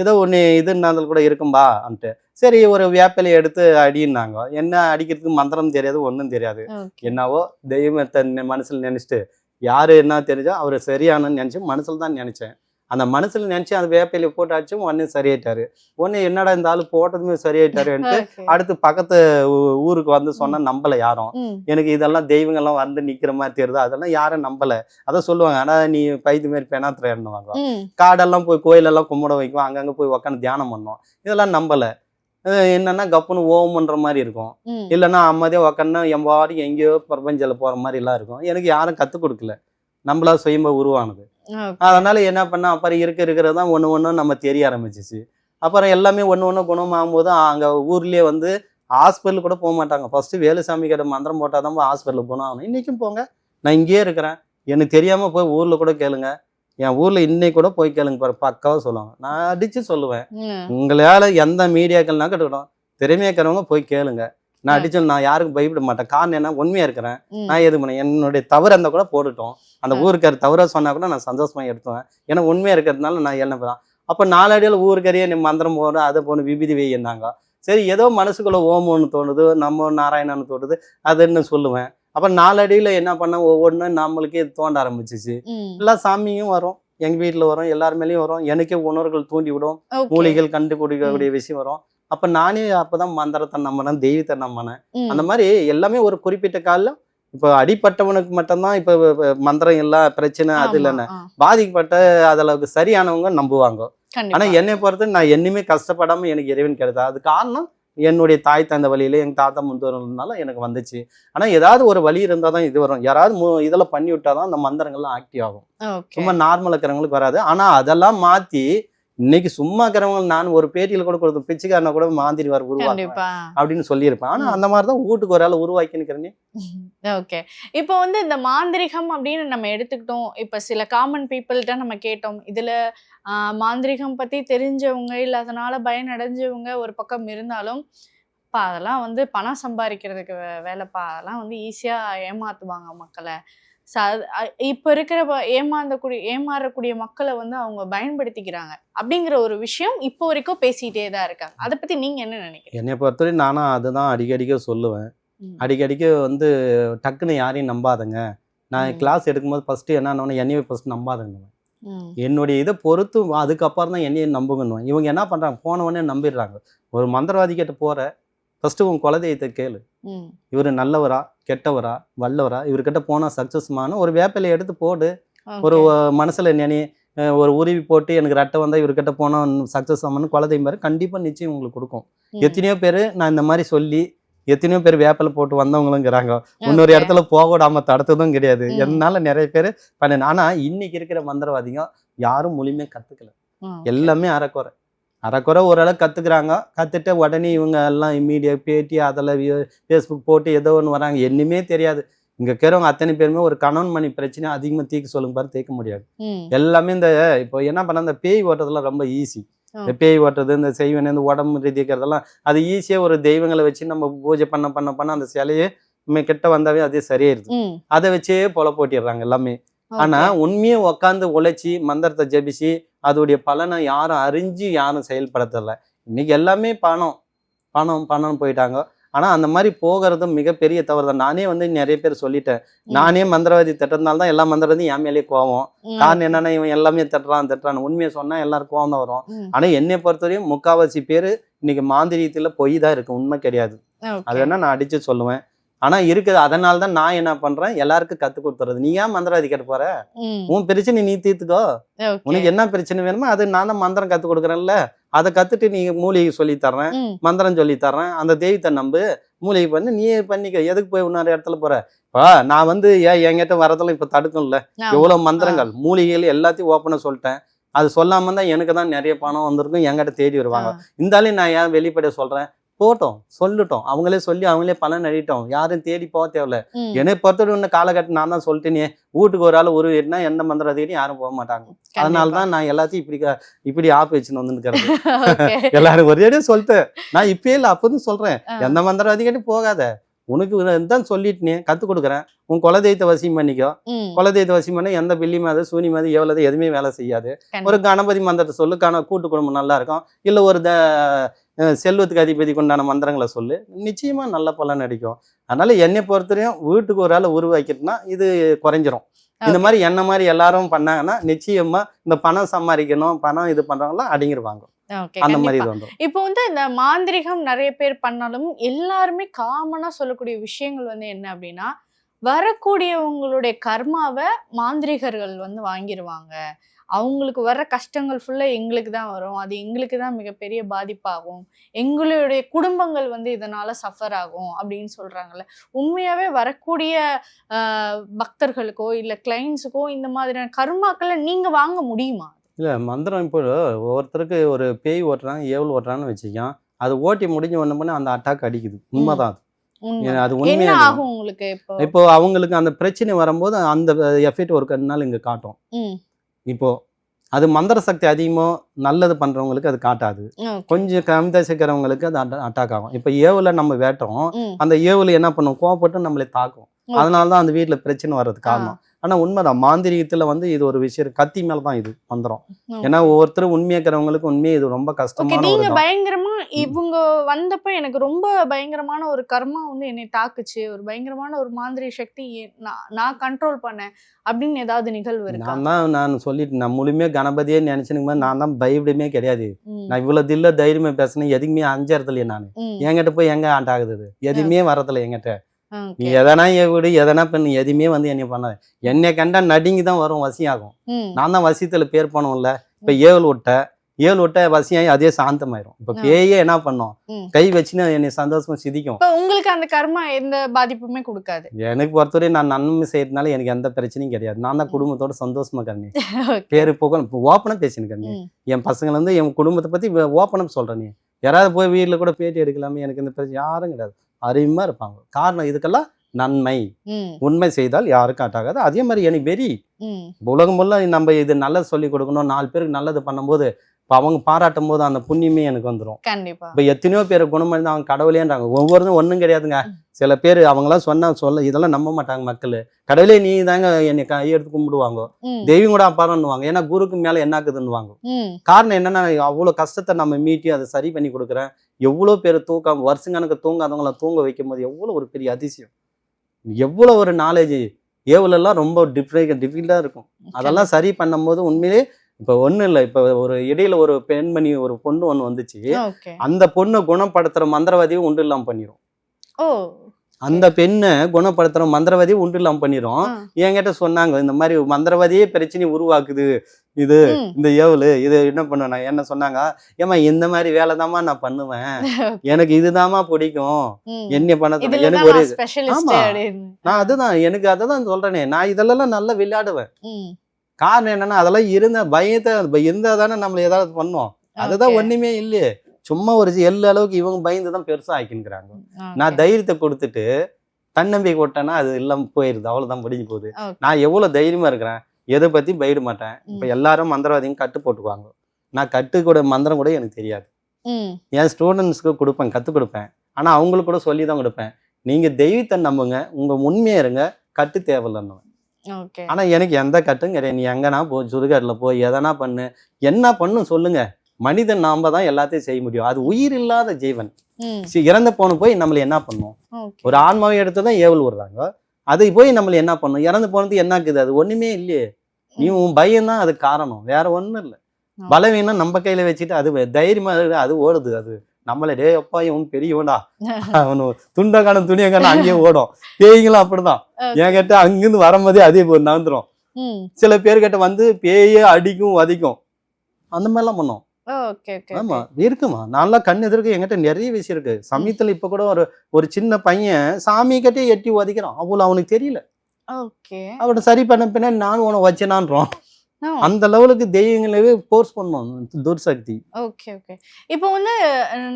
ஏதோ ஒன்று இதுனாலும் கூட இருக்கும்பா அன்ட்டு. சரி ஒரு வேப்பிலையை எடுத்து அடின்னாங்க. என்ன அடிக்கிறதுக்கு மந்திரம் தெரியாது ஒன்றும் தெரியாது. என்னவோ தெய்வத்தை மனசுல நினைச்சிட்டு யாரு என்ன தெரிஞ்சோ அவர் சரியானன்னு நினைச்சு மனசுல தான் நினைச்சேன். அந்த மனசுல நினைச்சு அந்த வேப்பிலையை போட்டு அடிச்சும் உடனே சரியாயிட்டாரு. உடனே என்னடா இந்த ஆளு போட்டதுமே சரியாயிட்டாருன்ட்டு. அடுத்து பக்கத்து ஊருக்கு வந்து சொன்னா நம்பல யாரும். எனக்கு இதெல்லாம் தெய்வங்கள்லாம் வந்து நிக்கிற மாதிரி தெரியுது? அதெல்லாம் யாரும் நம்பல. அதான் சொல்லுவாங்க ஆனா நீ பைத்து மாதிரி பெணாத்துறேன்னுவாங்க ம், காடெல்லாம் போய் கோயிலெல்லாம் கும்பிட வைக்கும் அங்கங்க போய் உட்காந்து தியானம் பண்ணோம் இதெல்லாம் நம்பல. என்னன்னா கப்புன்னு ஓம்ன்ற மாதிரி இருக்கும். இல்லைன்னா அமைதியா உக்காந்து எம்பாடி எங்கேயோ பிரபஞ்சத்தில் போற மாதிரி எல்லாம் இருக்கும். எனக்கு யாரும் கற்றுக் கொடுக்கல. நம்மளா சுயமா உருவானது. அதனால என்ன பண்ண அப்புறம் இருக்க இருக்கிறது தான் ஒன்று ஒன்றும் நம்ம தெரிய ஆரம்பிச்சிச்சு. அப்புறம் எல்லாமே ஒன்று ஒன்று குணமாகும் போது அங்கே ஊர்லேயே வந்து ஹாஸ்பிட்டல் கூட போக மாட்டாங்க. ஃபர்ஸ்ட் வேலுசாமி கிட்ட மந்திரம் போட்டால் தான் ஹாஸ்பிட்டலுக்கு போகணும் ஆகணும். இன்றைக்கும் போங்க. நான் இங்கேயே இருக்கிறேன். எனக்கு தெரியாமல் போய் ஊரில் கூட கேளுங்க. என் ஊரில் இன்னைக்கு கூட போய் கேளுங்க பாரு பக்காவாக சொல்லுவாங்க. நான் அடித்து சொல்லுவேன். உங்களால் எந்த மீடியாக்கள்னா கட்டுக்கணும். திறமையா இருக்கிறவங்க போய் கேளுங்க. நான். அடிச்சு நான் யாருக்கும் பயப்பட மாட்டேன். காரணம் என்ன? உண்மையா இருக்கிறேன். நான் எது பண்ணேன் என்னுடைய தவறு இருந்தால் கூட போட்டுட்டோம். அந்த. ஊருக்கார் தவறா சொன்னா கூட நான் சந்தோஷமா எடுத்துவேன். ஏன்னா உண்மையா இருக்கிறதுனால நான் என்ன தான். அப்போ நாலடியில் ஊருக்காரியே நீ மந்திரம் போடு அதை போன விபூதி வைன்னாங்க சரி ஏதோ மனசுக்குள்ள ஓமம்னு தோணுது நம்ம நாராயணன்னு தோணுது அதுன்னு சொல்லுவேன்? அப்போ நாலடியில் என்ன பண்ண? ஒவ்வொன்றும் நம்மளுக்கே தோண்ட ஆரம்பிச்சிச்சு. எல்லா சாமியும் வரும். எங்க வீட்டில் வரும். எல்லார் மேலேயும் வரும். எனக்கே உணர்வுகள் தூண்டி விடும். மூலிகள் கண்டுபிடிக்கக்கூடிய விஷயம் வரும். அப்ப நானே அப்பதான் மந்திரத்தை நம்பினேன் தெய்வத்தை நம்பினேன். அந்த மாதிரி எல்லாமே ஒரு குறிப்பிட்ட காலம் இப்போ அடிப்பட்டவனுக்கு மட்டும்தான் இப்போ மந்திரம் எல்லாம் பிரச்சனை அது இல்லைன்னு. பாதிக்கப்பட்ட அதுல சரியானவங்க நம்புவாங்க. ஆனா என்னை பொறுத்து நான் என்னையுமே கஷ்டப்படாம எனக்கு இறைவன் கிடைத்தா அது காரணம் என்னுடைய தாய் தந்த வழியில எங்க தாத்தா முந்தோர்னால எனக்கு வந்துச்சு. ஆனா ஏதாவது ஒரு வழி இருந்தா தான் இது வரும். யாராவது மு- இதெல்லாம் பண்ணி விட்டாதான் அந்த மந்திரங்கள்லாம் ஆக்டிவ் ஆகும். சும்மா நார்மல் இருக்கிறவங்களுக்கு வராது. ஆனா அதெல்லாம் மாத்தி இன்னைக்கு சும்மா இருக்கிறவங்க நான் ஒரு பேட்டியில கூட கொடுத்த பிச்சைக்காரனை கூட மாந்திரி வர கண்டிப்பா. அப்படின்னு சொல்லியிருப்பேன். ஆனா. அந்த மாதிரி தான் வீட்டுக்கு ஒரு ஆள் உருவாக்கி நிக்கிறேனே ஓகே. இப்போ வந்து இந்த மாந்திரிகம் அப்படின்னு நம்ம எடுத்துக்கிட்டோம். இப்ப சில காமன் பீப்புள்கிட்ட நம்ம கேட்டோம். இதுல ஆஹ், மாந்திரிகம் பத்தி தெரிஞ்சவங்க இல்ல அதனால பயனடைஞ்சவங்க ஒரு பக்கம் இருந்தாலும் பா அதெல்லாம் வந்து பணம் சம்பாதிக்கிறதுக்கு வேலைப்பா அதெல்லாம் வந்து ஈஸியா ஏமாத்துவாங்க மக்களை. ச இப்போ இருக்கிற ஏமாந்தக்கூடிய ஏமாறக்கூடிய மக்களை வந்து அவங்க பயன்படுத்திக்கிறாங்க. அப்படிங்கிற ஒரு விஷயம் இப்போ வரைக்கும் பேசிட்டே தான் இருக்காங்க. அதை பத்தி நீங்க என்ன நினைக்கிறீங்க? என்னை பொறுத்தவரை நானும் அதுதான் அடிக்கடிக்க சொல்லுவேன். அடிக்கடிக்க வந்து டக்குன்னு யாரையும் நம்பாதங்க. நான். கிளாஸ் எடுக்கும்போது ஃபர்ஸ்ட் என்னன்னு என்னையே ஃபர்ஸ்ட் நம்பாதங்க. என்னுடைய இதை பொறுத்து அதுக்கப்புறம் தான் என்னையே நம்புங்கன்னு இவங்க என்ன பண்றாங்க? போன உடனே நம்பிடுறாங்க. ஒரு மந்திரவாதி கிட்ட போற ஃபர்ஸ்ட் உன் குலதெய்வத்தை கேளு. இவர் நல்லவரா கெட்டவரா வல்லவரா இவர்கிட்ட போனா சக்சஸ்மான ஒரு வேப்பிலையை எடுத்து போடு ஒரு மனசுல நினை ஒரு உருவி போட்டு எனக்கு ரெட்டை வந்தா இவர்கிட்ட போனா சக்சஸ் ஆமான்னு குலதெய்வம் பாரு கண்டிப்பா நிச்சயம் உங்களுக்கு கொடுக்கும். எத்தனையோ பேர் நான் இந்த மாதிரி சொல்லி எத்தனையோ பேர் வேப்பிலை போட்டு வந்தவங்களுங்கிறாங்க இன்னொரு. இடத்துல போக விடாம தடுத்ததும் கிடையாது ம். என்னால நிறைய பேர் பண்ண ஆனா இன்னைக்கு இருக்கிற மந்திரவாதிங்க யாரும் முழுமையா கத்துக்கல ம். எல்லாமே அறக்குறை அறக்குறை ஓரளவு கத்துக்கிறாங்க. கத்துட்டு உடனே இவங்க எல்லாம் மீடியா பேட்டி அதில் ஃபேஸ்புக் போட்டு ஏதோ ஒன்று வராங்க. என்னமே தெரியாது. இங்க இருக்கிறவங்க அத்தனை பேருமே ஒரு கணவன் மணி பிரச்சனை அதிகமா தீர்க்க சொல்லுங்க பாரு தீர்க்க முடியாது. எல்லாமே இந்த இப்போ என்ன பண்ண இந்த பேய் ஓட்டுறதுலாம் ரொம்ப ஈஸி இந்த பேய் ஓட்டுறது இந்த செய்வன இந்த உடம்பு ரீதிக்கிறதெல்லாம் அது ஈஸியாக ஒரு தெய்வங்களை வச்சு நம்ம பூஜை பண்ண பண்ண பண்ண அந்த சிலையே நம்ம கிட்ட வந்தாவே அதே சரியாயிருது. அதை வச்சே பொல போட்டிடுறாங்க எல்லாமே. ஆனா உண்மையை உட்காந்து உழைச்சி மந்திரத்தை ஜெபிச்சு அதோடைய பலனை யாரும் அறிஞ்சு யாரும் செயல்படுத்தல. இன்னைக்கு எல்லாமே பணம். பணம் பணம் போயிட்டாங்க. ஆனா அந்த மாதிரி போகிறது மிகப்பெரிய தவறு தான். நானே வந்து நிறைய பேர் சொல்லிட்டேன். நானே மந்திரவாதி தட்டுறதுனால தான் எல்லா மந்திரவாதியும் என் மேலேயே கோவம். காரணம் என்னன்னா இவன் எல்லாமே தட்டுறான் தட்டுறான் உண்மையை சொன்னா எல்லாரும் கோவம் தான் வரும். ஆனா என்னை பொறுத்தவரையும் முக்காவாசி பேர் இன்னைக்கு மாந்திரியத்துல பொய் தான் இருக்கு. உண்மை கிடையாது. அது வேணா நான் அடிச்சு சொல்லுவேன். ஆனா இருக்குது. அதனால தான் நான் என்ன பண்றேன்? எல்லாருக்கும் கத்து கொடுத்துறது. நீ ஏன் மந்திரவாதி கேட்டு போற. உன் பிரச்சனை நீ தீர்த்துக்கோ. உனக்கு என்ன பிரச்சனை வேணுமோ அது நான் தான் மந்திரம் கத்து கொடுக்குறேன்ல. அதை கத்துட்டு நீ மூலிகை சொல்லி தர்றேன். மந்திரம் சொல்லி தர்றேன். அந்த தெய்வத்தை நம்பு. மூலிகை பண்ணி. நீயே பண்ணிக்க. எதுக்கு போய் இன்னொரு இடத்துல போற? இப்போ நான் வந்து ஏன் என்கிட்ட வரதெல்லாம் இப்ப தடுக்கும்ல. எவ்வளவு மந்திரங்கள்? மூலிகைகள் எல்லாத்தையும் ஓப்பனா சொல்லிட்டேன். அது சொல்லாம தான் எனக்கு தான் நிறைய பணம் வந்திருக்கும். என்கிட்ட தேடி வருவாங்க. இருந்தாலும் நான் ஏன் வெளிப்படைய சொல்றேன்? போட்டோம் சொல்லட்டும். அவங்களே சொல்லி அவங்களே பலன் அடிட்டோம். யாரும் தேடி போக தேவையில்ல. என்னை பொறுத்தவரை இன்னும் காலகட்டம் நான் தான் சொல்லிட்டேனே. வீட்டுக்கு ஒரு ஆள் ஒரு என்ன எந்த மந்திரம் தேடி யாரும் போக மாட்டாங்க. அதனால தான் நான் எல்லாத்தையும் இப்படி இப்படி ஆப் வச்சுன்னு வந்துருக்கிறது Okay. எல்லாரும் ஒரேடியே சொல்லிட்டு நான் இப்பயே இல்லை அப்போதும் சொல்றேன். எந்த அதிகாரி போகாத. உனக்கு தான் சொல்லிட்டு கத்து கொடுக்குறேன். உன் குலதெய்வத்தை வசியம் பண்ணிக்கோ. குலதெய்வத்தை வசியம் பண்ண எந்த பில்லி மாது சூனி மாது எவ்வளவு எதுவுமே வேலை செய்யாது. ஒரு கணபதி மந்திரத்தை சொல்லு கண கூட்டு குடும்பம் நல்லா இருக்கும். இல்ல ஒரு த செல்வத்துக்கு அதிபதிக்கு உண்டான மந்திரங்களை சொல்லு. நிச்சயமா நல்ல பலன் அடிக்கும். அதனால என்னை பொறுத்தவரையும் வீட்டுக்கு ஒரு ஆளை உருவாக்கிட்டுனா இது குறைஞ்சிரும். இந்த மாதிரி என்ன மாதிரி எல்லாரும் பண்ணாங்கன்னா நிச்சயமா இந்த பணம் சம்பாதிக்கணும் பணம் இது பண்றவங்களாம் அடிங்கிருவாங்க. அந்த மாதிரி. இது வந்துடும் இப்போ வந்து இந்த மாந்திரிகம் நிறைய பேர் பண்ணாலும் எல்லாருமே காமனா சொல்லக்கூடிய விஷயங்கள் வந்து என்ன அப்படின்னா வரக்கூடியவங்களுடைய கர்மாவை மாந்திரிகர்கள் வந்து வாங்கிருவாங்க. அவங்களுக்கு வர்ற கஷ்டங்கள் ஃபுல்லா எங்களுக்கு தான் வரும். அது எங்களுக்கு தான் மிகப்பெரிய பாதிப்பாகும். எங்களுடைய குடும்பங்கள் வந்து இதனால சஃபர் ஆகும் அப்படின்னு சொல்றாங்கல்ல. உண்மையாவே வரக்கூடிய பக்தர்களுக்கோ இல்ல கிளைண்ட்ஸுக்கோ இந்த மாதிரியான கர்மாக்களை நீங்க வாங்க முடியுமா? இல்ல மந்திரம் இப்போ ஒவ்வொருத்தருக்கு ஒரு பேய் ஓட்டுறாங்க ஏவல் ஓட்டுறான்னு வச்சுக்கோங்க அது ஓட்டி முடிஞ்ச ஒண்ணு பண்ணி அந்த அட்டாக் அடிக்குது. உண்மைதான் அது. உண்மை. ஏன்னா அது என்ன உண்மையா ஆகும் உங்களுக்கு இப்போ? அவங்களுக்கு அந்த பிரச்சனை வரும்போது அந்த எஃபெக்ட் ஒரு நாள் இங்க காட்டும். ம். இப்போ அது மந்திர சக்தி அதிகமோ நல்லது பண்றவங்களுக்கு அது காட்டாது. கொஞ்சம் கம்மி சேர்க்கிறவங்களுக்கு அது அட்டாக் ஆகும் இப்போ ஏவுல நம்ம வேட்டுறோம். அந்த ஏவுல என்ன பண்ணும் கோவப்பட்டு நம்மளை தாக்கும். அதனால தான் அந்த வீட்ல பிரச்சனை வர்றது காரணம் ஆனா உண்மைதான். மாந்திரீகத்துல வந்து இது ஒரு விஷயம். கத்தி மேல தான் இது Okay. ஏன்னா ஒவ்வொருத்தரும் உண்மையா இருக்கிறவங்களுக்கு உண்மையை இது ரொம்ப கஷ்டமான நீங்க. பயங்கரமா இவங்க வந்தப்ப எனக்கு ரொம்ப பயங்கரமான ஒரு கர்மா வந்து என்னை தாக்குச்சு. ஒரு பயங்கரமான ஒரு மாந்திரி சக்தி நான் நான் கண்ட்ரோல் பண்ணேன் அப்படின்னு ஏதாவது நிகழ்வு நான் தான் நான் சொல்லிட்டு நான் முழுமையா கணபதியே நினைச்சுனுங்க நான் தான் பயப்படமே கிடையாது. நான் இவ்வளவு தில்ல தைரியமா பேசினேன். எதுக்குமே அஞ்சறது இல்லையே நான் என்கிட்ட போய் எங்க ஆண்டாகுது? எதுவுமே வரதில்ல என்கிட்ட. நீ. எதனா விடு எதனா பண்ணு எதுவுமே வந்து என்னை பண்ணாது. என்னை கண்டா நடுங்கி தான் வரும் வசியாகும். நான் தான் வசியத்துல பேர் பண்ணுவோம்ல இப்ப ஏவல் விட்ட ஏழு விட்ட வசியாகி அதே சாந்தமாயிரும். இப்போ. பேயே என்ன பண்ணும். கை வச்சுன்னு என்னை சந்தோஷமா சிதிக்கும். உங்களுக்கு அந்த கர்மா எந்த பாதிப்புமே கொடுக்காது. எனக்கு பொறுத்தவரை நான் நன்மை செய்யறதுனால எனக்கு எந்த பிரச்சனையும் கிடையாது. நான் தான். குடும்பத்தோட சந்தோஷமா கண்ணி. பேரு போக ஓப்பனாக பேசினு கண்ணி. என் பசங்களை வந்து என் குடும்பத்தை பத்தி ஓப்பனாக சொல்றேன் நீ. யாராவது போய் வீட்டில் கூட பேட்டி எடுக்கலாமே எனக்கு இந்த பிரச்சனை யாரும் கிடையாது. அறிவுமா இருப்பாங்க. காரணம் இதுக்கெல்லாம் நன்மை. உண்மை செய்தால் யாருக்கும் அட்டாகாது. அதே மாதிரி எனக்கு வெறி. உலகம் நம்ம இது நல்லது சொல்லி கொடுக்கணும் நாலு பேருக்கு நல்லது பண்ணும்போது இப்போ அவங்க பாராட்டும் போது அந்த புண்ணியமே எனக்கு வந்துடும் கண்டிப்பா. இப்போ எத்தனையோ பேர் குணமடைந்து அவங்க கடவுளேன்றாங்க. ஒவ்வொருத்தரும் ஒன்றும் கிடையாதுங்க. சில பேர் அவங்களாம் சொன்னா சொல்ல இதெல்லாம் நம்ப மாட்டாங்க மக்கள். கடவுளே நீ தாங்க என்னை கையெடுத்து கும்பிடுவாங்க. தெய்வம் கூட அப்பாரன்னுவாங்க. ஏன்னா குருக்கு மேலே என்ன ஆகுதுன்னுவாங்க. ம், காரணம் என்னன்னா அவ்வளோ கஷ்டத்தை நம்ம மீட்டி அதை சரி பண்ணி கொடுக்குறேன். எவ்வளோ பேர் தூக்கம் வருஷங்கணக்கு தூங்காதவங்கள தூங்க வைக்கும் போது எவ்வளோ ஒரு பெரிய அதிசயம். எவ்வளோ ஒரு நாலேஜ் ஏவுலெல்லாம் ரொம்ப டிஃப்ரெண்ட் டிஃபிகல்ட்டாக இருக்கும். அதெல்லாம் சரி பண்ணும்போது உண்மையிலே இப்போ ஒன்றும் இல்லை. இப்போ ஒரு இடையில ஒரு பெண்மணி ஒரு பொண்ணு ஒன்று வந்துச்சு. அந்த பொண்ணை குணப்படுத்துற மந்திரவாதியும் உண்டு இல்லாமல் பண்ணிடும் ஓ. அந்த பெண்ணை குணப்படுத்துற மந்திரவாதியும் உண்டு இல்லாமல் பண்ணிடும் ஆ, என்கிட்ட சொன்னாங்க இந்த மாதிரி மந்திரவாதியே பிரச்சனை உருவாக்குது இது இந்த ஏவலு இது என்ன பண்ணுவேன் என்ன சொன்னாங்க ஏமா இந்த மாதிரி வேலை நான் பண்ணுவேன். எனக்கு இதுதாம்மா பிடிக்கும். என்ன பண்ண எனக்கு ஒரு ஆமா. நான் அதுதான் எனக்கு அதை தான் சொல்றேனே. நான் இதெல்லாம் நல்லா விளையாடுவேன். காரணம் என்னன்னா அதெல்லாம் இருந்த பயத்தை இருந்தா தானே நம்மள ஏதாவது பண்ணோம். அதுதான். ஒண்ணுமே இல்லையே. சும்மா ஒரு எல்லு அளவுக்கு இவங்க பயந்து தான் பெருசா ஆக்கின்னுக்குறாங்க. Okay. நான் தைரியத்தை கொடுத்துட்டு தன்னம்பிக்கை விட்டேன்னா அது எல்லாம் போயிருது. அவ்வளவுதான் முடிஞ்சு போகுது. நான் எவ்வளவு தைரியமா இருக்கிறேன்? எதை பத்தி பயப்பட மாட்டேன். இப்ப. எல்லாரும் மந்திரவாதியும் கட்டு போட்டுக்குவாங்க. நான் கட்டு கூட மந்திரம் கூட எனக்கு தெரியாது. என் ஸ்டூடெண்ட்ஸ்க்கு கொடுப்பேன் கற்றுக் கொடுப்பேன். ஆனால் அவங்களுக்கு கூட சொல்லி தான் கொடுப்பேன். நீங்கள் தெய்வத்தை நம்புங்க உங்கள் உண்மையாக இருங்க கட்டு தேவையில்லைன்னு. ஆனால் எனக்கு எந்த கட்டும் கிடையாது. நீ எங்கன்னா போ சுடுகாட்டில் போய் எதனா பண்ணு. என்ன பண்ணும் சொல்லுங்க. மனிதன் நாம தான் எல்லாத்தையும் செய்ய முடியும். அது உயிர் இல்லாத ஜீவன். இறந்து போன போய் நம்மளை என்ன பண்ணும். ஒரு ஆன்மாவை எடுத்து தான் ஏவல் விடுறாங்க. அது போய் நம்மளை என்ன பண்ணும்? இறந்து போனது என்ன இருக்குது அது ஒண்ணுமே இல்லையே. நீ உன் பயம் தான் அது காரணம். வேற ஒண்ணும் இல்லை. பலவீனம் நம்ம கையில வச்சுட்டு அது தைரியமா அது ஓடுது. அது நம்மள டே அப்பா இவன் பெரியவன்டா. அவனு துண்டக்கான துணியக்கான அங்கேயே ஓடும். பேய்களும் அப்படிதான். என் கிட்ட அங்கிருந்து வரும்போதே அதே போய் நகர்ந்துரும் சில பேர்கிட்ட வந்து பேயே அடிக்கும் வதிக்கும். அந்த மாதிரிலாம் பண்ணும். ஆமா. இருக்குமா? நான்லாம் கண் எதிர்க்க என்கிட்ட நிறைய விஷயம் இருக்கு. சமயத்துல இப்ப கூட ஒரு ஒரு சின்ன பையன் சாமி கிட்டே எட்டி உதைக்கிறான். அவ்வளவு அவனுக்கு தெரியல. அவனை சரி பண்ண பின்னாடி நானும் உன வச்சேனான்றோம். அந்த லெவலுக்கு தெய்வங்களவே போர்ஸ் பண்ணும். துர்சக்தி. Okay okay. இப்போ வந்து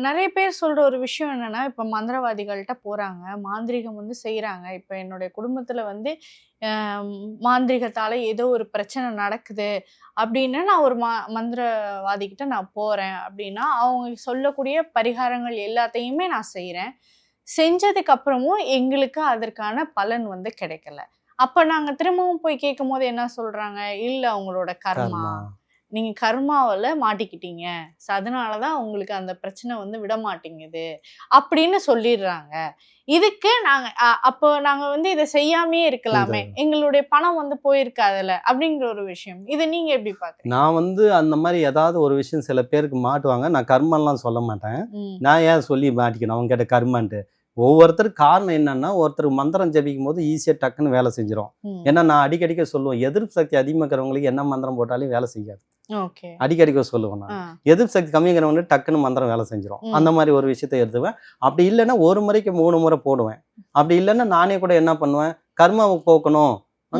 நிறைய பேர் சொல்ற ஒரு விஷயம் என்னன்னா இப்போ மந்திரவாதிகள்கிட்ட போறாங்க மாந்திரீகம் வந்து செய்றாங்க. இப்போ என்னுடைய குடும்பத்துல வந்து மாந்திரீகத்தால ஏதோ ஒரு பிரச்சனை நடக்குது அப்படின்னா நான் ஒரு மா மந்திரவாதி கிட்ட நான் போறேன் அப்படின்னா அவங்க சொல்லக்கூடிய பரிகாரங்கள் எல்லாத்தையுமே நான் செய்றேன். செஞ்சதுக்கு அப்புறமும் எங்களுக்கு அதற்கான பலன் வந்து கிடைக்கல. அப்ப நாங்க திரும்பவும் போய் கேட்கும் போது என்ன சொல்றாங்க? இல்ல அவங்களோட கர்மா. நீங்க கர்மாவில் மாட்டிக்கிட்டீங்க. ஸோ அதனாலதான் உங்களுக்கு அந்த பிரச்சனை வந்து விட மாட்டேங்குது. அப்படின்னு சொல்லிடுறாங்க. இதுக்கு நாங்க அ- அப்போ நாங்க வந்து இதை செய்யாமே இருக்கலாமே. எங்களுடைய பணம் வந்து போயிருக்காதுல்ல அப்படிங்கிற ஒரு விஷயம். இதை நீங்க எப்படி பாக்குறீங்க? நான் வந்து அந்த மாதிரி ஏதாவது ஒரு விஷயம் சில பேருக்கு மாட்டுவாங்க. நான் கர்மம்லாம் சொல்ல மாட்டேன். நான் ஏன் சொல்லி மாட்டிக்கணும்? அவங்க கிட்ட கர்மான்ட்டு. ஒவ்வொருத்தருக்கு காரணம் என்னன்னா ஒருத்தர் மந்திரம் ஜபிக்கும் போது ஈஸியாக டக்குன்னு வேலை செஞ்சிடும். ஏன்னா நான் அடிக்கடிக்க சொல்லுவேன் எதிர்ப்பு சக்தி அதிகமாக இருக்கிறவங்களுக்கு என்ன மந்திரம் போட்டாலும் வேலை செய்யாது. அடிக்கடிக்க சொல்லுவேன் நான். எதிர்ப்பு சக்தி கம்மிங்கிறவங்க டக்குன்னு மந்திரம் வேலை செஞ்சிடும். அந்த மாதிரி ஒரு விஷயத்தை எடுத்துவேன் அப்படி இல்லைன்னா ஒரு முறைக்கு மூணு முறை போடுவேன். அப்படி இல்லைன்னா நானே கூட என்ன பண்ணுவேன்? கர்மாவை போக்கணும்.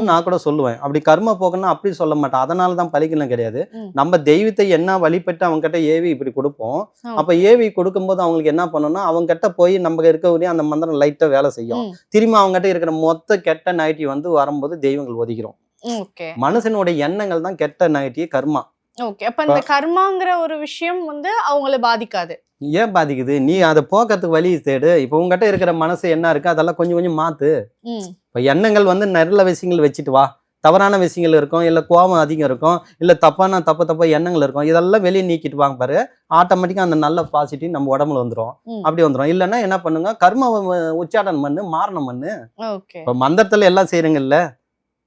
நான் கூட சொல்லுவேன். அப்படி கர்மா போக்கணும் அப்படி சொல்ல மாட்டேன். அதனால தான் பலிக்கலாம் கிடையாது. நம்ம தெய்வத்தை என்ன வழிபட்டு அவங்க கிட்ட ஏவி இப்படி கொடுப்போம். அப்ப ஏவி கொடுக்கும்போது அவங்களுக்கு என்ன பண்ணணும்னா அவங்க கிட்ட போய் நம்ம இருக்கக்கூடிய அந்த மந்திரம் லைட்டா வேலை செய்யும். திரும்ப அவங்க கிட்ட இருக்கிற மொத்த கெட்ட நைட்டி வந்து வரும்போது தெய்வங்கள் ஒதுக்கிறோம். மனுஷனுடைய எண்ணங்கள் தான் கெட்ட நைட்டி கர்மா. ஓகே. அப்ப இந்த கர்மாங்கிற ஒரு விஷயம் வந்து அவங்கள பாதிக்காது. ஏன் பாதிக்குது? நீ அதை போக்குறதுக்கு வழி தேடு. இப்போ உங்ககிட்ட இருக்கிற மனசு என்ன இருக்கு? அதெல்லாம் கொஞ்சம் கொஞ்சம் மாத்து. இப்போ எண்ணங்கள் வந்து நல்ல விஷயங்கள் வச்சுட்டு வா. தவறான விஷயங்கள் இருக்கும் இல்லை கோபம் அதிகம் இருக்கும் இல்லை தப்பான தப்பு தப்பா எண்ணங்கள் இருக்கும். இதெல்லாம் வெளியே நீக்கிட்டு வாங்க பாரு. ஆட்டோமேட்டிக்காக அந்த நல்ல பாசிட்டிவ் நம்ம உடம்புல வந்துடும். அப்படி வந்துடும் இல்லைன்னா என்ன பண்ணுங்க? கர்ம உச்சாடனம் பண்ணு மாரணம் பண்ணு. இப்போ மந்திரத்தில் எல்லாம் செய்கிறீங்கல்ல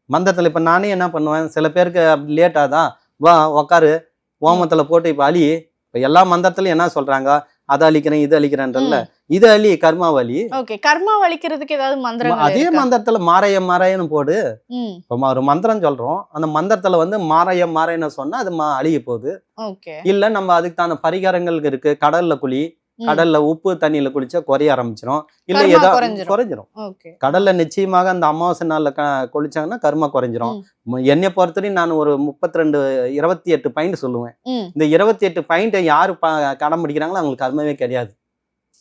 மந்திரத்தில் இப்போ நானே என்ன பண்ணுவேன்? சில பேருக்கு அப்படி லேட் ஆதான் வா உக்காரு. ஓமத்தில் போட்டு இப்போ அழி இப்போ எல்லா மந்திரத்துலையும் என்ன சொல்கிறாங்க அதை அழிக்கிறேன் இது அழிக்கிறேன்றல்ல. இது அழி கர்மாவலி ஓகே கர்மா வலிக்கிறதுக்கு ஏதாவது மந்திரங்கள் அதே? மந்திரத்துல மாரைய மாரையன்னு போடு. இப்போ ஒரு மந்திரம் சொல்றோம். அந்த மந்திரத்துல வந்து மாரைய மாரையன்னு சொன்னா அது மா அழிய போகுது. இல்ல நம்ம அதுக்கு தான பரிகாரங்கள் இருக்கு கடல்ல குழி. கடல்ல உப்பு தண்ணியில குளிச்சா குறைய ஆரம்பிச்சிரும். இல்ல கர்மா ஏதோ குறைஞ்சிரும். கடல்ல நிச்சயமாக அந்த அமாவாசை நாள்ல குளிச்சாங்கன்னா கர்மா குறைஞ்சிரும். என்னை பொறுத்தவரையும் நான் ஒரு முப்பத்தி ரெண்டு இருபத்தி எட்டு பாயிண்ட் சொல்லுவேன் இந்த இருபத்தி எட்டு பாயிண்ட்டை யாரு ப- கடன் பிடிக்கிறாங்களோ அவங்களுக்கு கர்மமே கிடையாது.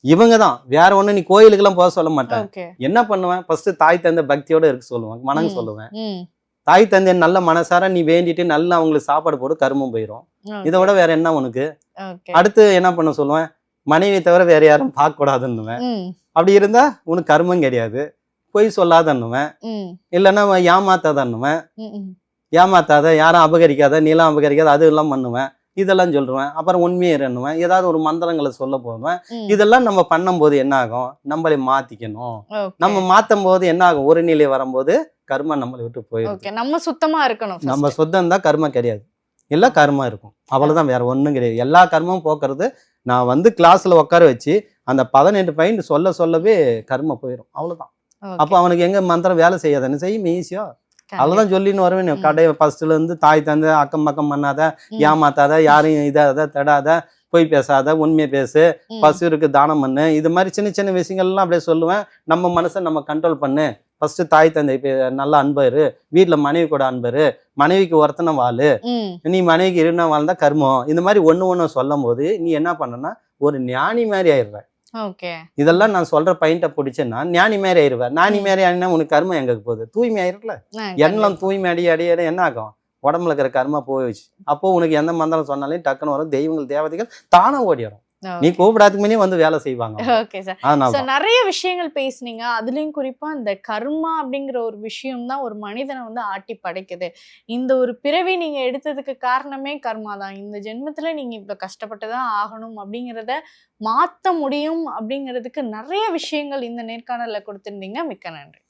இவங்க தான். வேற ஒண்ணு நீ கோயிலுக்கெல்லாம் போக சொல்ல மாட்டேன். என்ன பண்ணுவேன்? ஃபர்ஸ்ட் தாய் தந்தை பக்தியோட இருக்க சொல்லுவேன் வணங்க ம். சொல்லுவேன். தாய் தந்தை நல்ல மனசார நீ வேண்டிட்டு நல்லா அவங்களுக்கு சாப்பாடு போட்டு கருமம் போயிடும் இதை விட வேற என்ன உனக்கு? அடுத்து என்ன பண்ண சொல்லுவேன்? மனைவி தவிர வேற யாரும் பார்க்க கூடாதுன்னுவேன் ம். அப்படி இருந்தா உனக்கு கர்மம் கிடையாது. பொய் சொல்லாதன்னுவேன். இல்லைன்னா ஏமாத்தாதன்னுவேன். ஏமாத்தாத யாரும் அபகரிக்காத நீலாம் அபகரிக்காத அது எல்லாம் பண்ணுவேன். இதெல்லாம் சொல்லுவேன். அப்புறம் உண்மையை எண்ணுவேன் ஏதாவது ஒரு மந்திரங்களை சொல்ல போவேன். இதெல்லாம் நம்ம பண்ணும்போது என்ன ஆகும்? நம்மளை மாத்திக்கணும். நம்ம மாத்தும் போது என்ன ஆகும்? ஒரு நிலை வரும்போது கர்மம் நம்மளை விட்டு போயிடும் நம்ம சுத்தமா இருக்கணும். நம்ம சொந்தம் தான் கர்மம் கிடையாது. எல்லாம் கர்மம் இருக்கும். அவ்வளவுதான் வேற ஒண்ணும் கிடையாது. எல்லா கர்மமும் போக்குறது நான் வந்து கிளாஸ்ல உட்கார வச்சு அந்த பதினெட்டு பாயிண்ட் சொல்ல சொல்லவே கர்மம் போயிடும் அவ்வளவுதான். அப்போ அவனுக்கு எங்க மந்திரம் வேலை செய்யாதுன்னு செய்யும் ஈஸியா கண்டிப்பா. அவ்வளவுதான் சொல்லின்னு வருவேன். கடை ஃபர்ஸ்ட்ல இருந்து தாய் தந்து அக்கம் பக்கம் பண்ணாத. ஏமாத்தாத யாரையும் இதாத தடாத பொய் பேசாத உண்மையை பேசு ம். பசுருக்கு தானம் பண்ணு. இது மாதிரி சின்ன சின்ன விஷயங்கள்லாம் அப்படியே சொல்லுவேன். நம்ம மனசை நம்ம கண்ட்ரோல் பண்ணு. ஃபர்ஸ்ட் தாய் தந்தை நல்லா அன்பரு வீட்டுல மனைவி கூட அன்பரு மனைவிக்கு ஒருத்தனை வாழு. நீ மனைவிக்கு இருனா வாழ்ந்தா கர்மம். இந்த மாதிரி ஒண்ணு ஒண்ணு சொல்லும் போது நீ என்ன பண்ணனா ஒரு ஞானி மாதிரி ஆயிடுற ஓகே. இதெல்லாம் நான் சொல்ற பாயிண்ட்டை பிடிச்சேன்னா ஞானி மாதிரி ஆயிடுவேன் ஞானி மாதிரி ஆயினா உனக்கு கர்மம் எங்க போகுது? தூய்மை ஆயிரல எண்ணம் தூய்மை அடி அடி என்ன ஆகும்? உடம்புல இருக்கிற கர்மா போயிடுச்சு அப்போ உனக்கு எந்த மந்திரம் சொன்னாலும் டக்குன்னு வரும். தெய்வங்கள் தேவதைகள் தானா ஓடி வரும் நீ கூப்பிடாதுக்கு முன்னே வந்து வேலை செய்வாங்க. Okay sir. நிறைய விஷயங்கள் பேசுனீங்க. அதுலயும் குறிப்பா இந்த கர்மா அப்படிங்கிற ஒரு விஷயம் தான் ஒரு மனிதனை வந்து ஆட்டி படைக்குது. இந்த ஒரு பிறவி நீங்க எடுத்ததுக்கு காரணமே கர்மா தான். இந்த ஜென்மத்துல நீங்க இவ்வளவு கஷ்டப்பட்டு தான் ஆகணும் அப்படிங்கிறத மாத்த முடியும் அப்படிங்கிறதுக்கு நிறைய விஷயங்கள் இந்த நேர்காணல்ல கொடுத்திருந்தீங்க. மிக்க நன்றி.